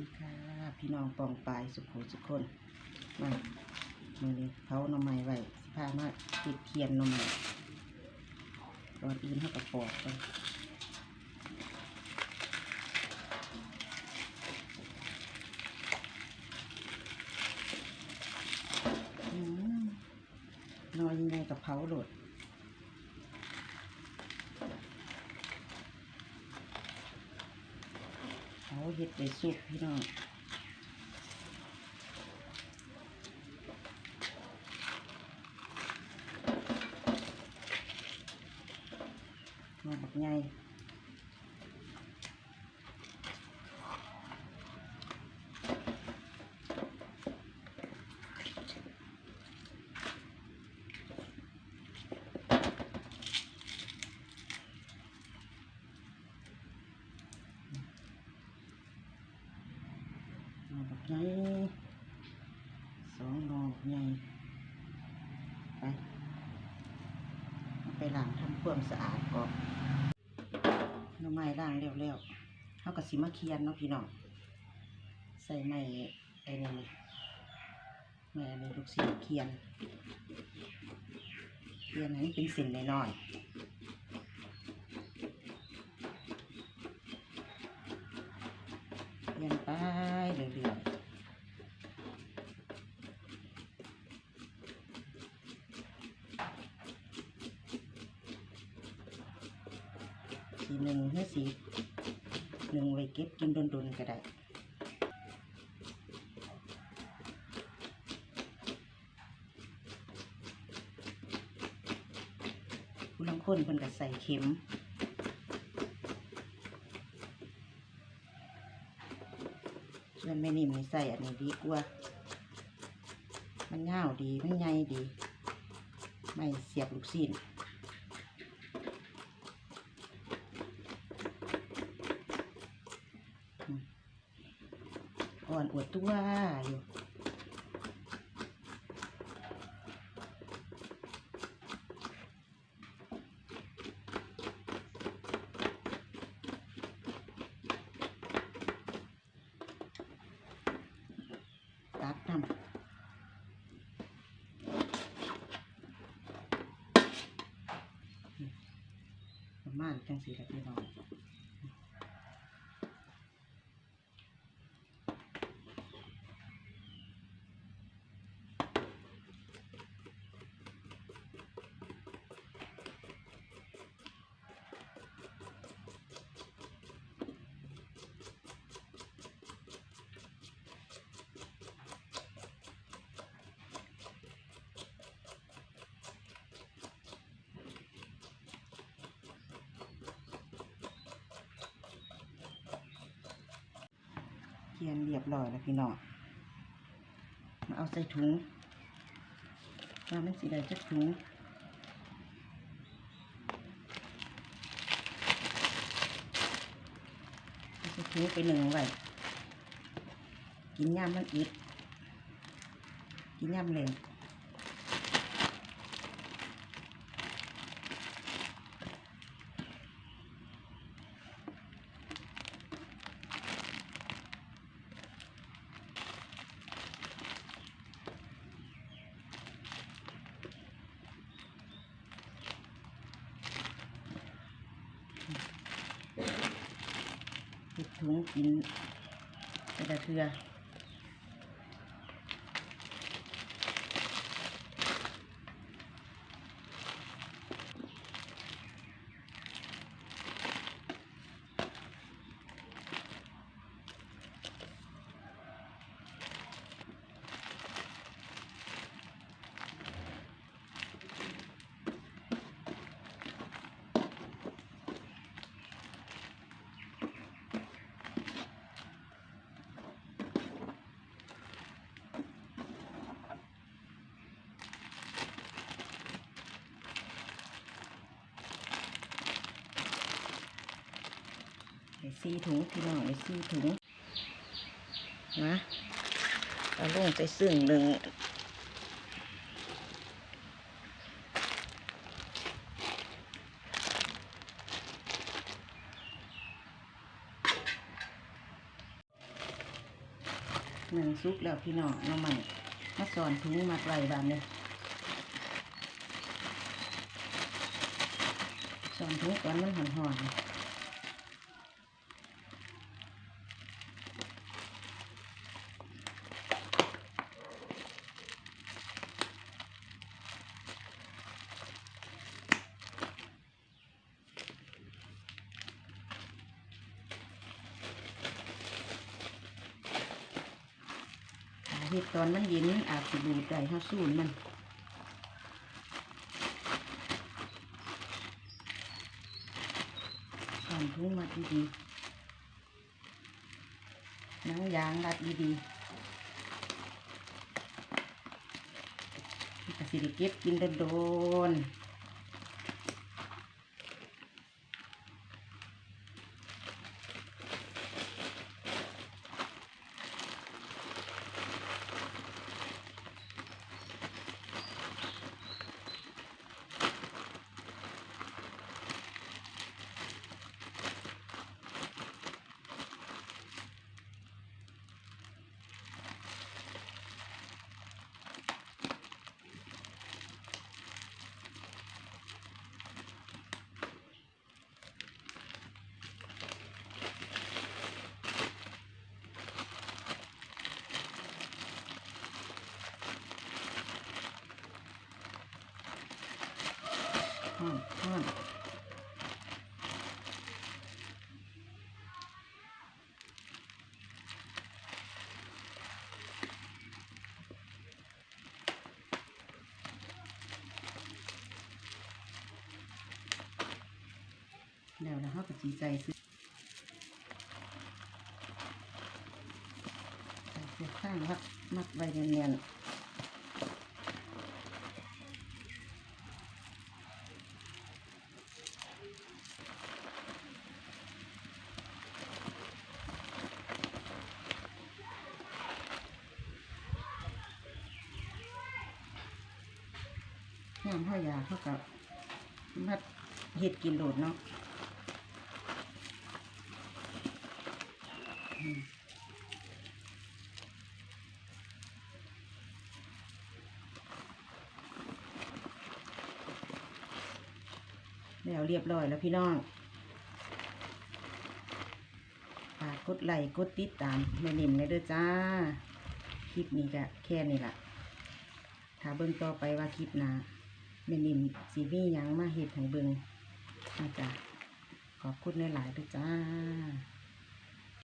ดีค่ะ พี่น้องปองปลายสุขุสุขคนมามือนี้เผาหน่อไม้ไว้สิพามาติดเทียนหน่อไม้ก่อนอื่นเขากระปอกไปนอนยังไงกับเผาโหลด เฮ็ดไปสุกพี่น้องมาบักใหญ่ มาบักใหญ่สองดอกใหญ่ไปไปล้างทำความสะอาดก่อนน้ำไม้ล้างเรียวๆเขากับสิมาเคียนเนาะพี่น้องใส่ไม้ไอ้นี่ไม้อันลูกศิษย์เคียนเคียนให้มันเป็นเส้นน้อยๆเคียนไป เรื่อยๆสีหนึ่งให้สีหนึ่งไว้เก็บกินโดนๆก็ได้ผู้ลังคนเพิ่นก็ใส่เข็ม ส่วนไม่นิ่มนี่ใส่อันนี้ดีกว่า มันเงาดี มันใหญ่ดี ไม่เสียบลูกศิษย์อ่อนอวดตัวอยู่ ตักน้ำประมาณ จังสีละพี่น้อง ทียนเรียบร้อยแล้วพี่น้องมาเอาใส่ถุงมามันสีได้จักถุงใส่ถุงไปหนึ่งไว้กินย่ามมันอิดกินย่ามแรง ถุงกินแต่ละเทือ ไอ้ซีถุงพี่น้องไอ้ซีถุงนะเอาลงไปซึ่งหนึ่งหนึ่งซุกแล้วพี่น้องน้ำมันมาสอนถุงมัดไว้บานเนี่ยสอนถุงตอนมันหอนๆ เห็ดตอนมันเย็นอาจจะดูใจห้าสู้มันสอนทุ่งมาดีๆนังยางรัดดีๆกระสิได้เก็บกินโดนห้ อนห้อนแล้วนะเขาก็จีใจซื้อใส่เสื้อข้างมัดมัดไว้เนียนๆ งข้าวยาเข้ากับมัดเห็ดกินโดดเนาะแล้วเรียบร้อยแล้วพี่น้องฝากกดไลค์กดติดตามแม่นิ่มเลยเด้อจ้า คลิปนี้ก็แค่นี้ละถ้าเบิ่งต่อไปว่าคลิปหน้า แม่นิมสีวี่ยังมาเห็ดให้เบิงอาจจะขอบคุณหลายๆด้วยจ้า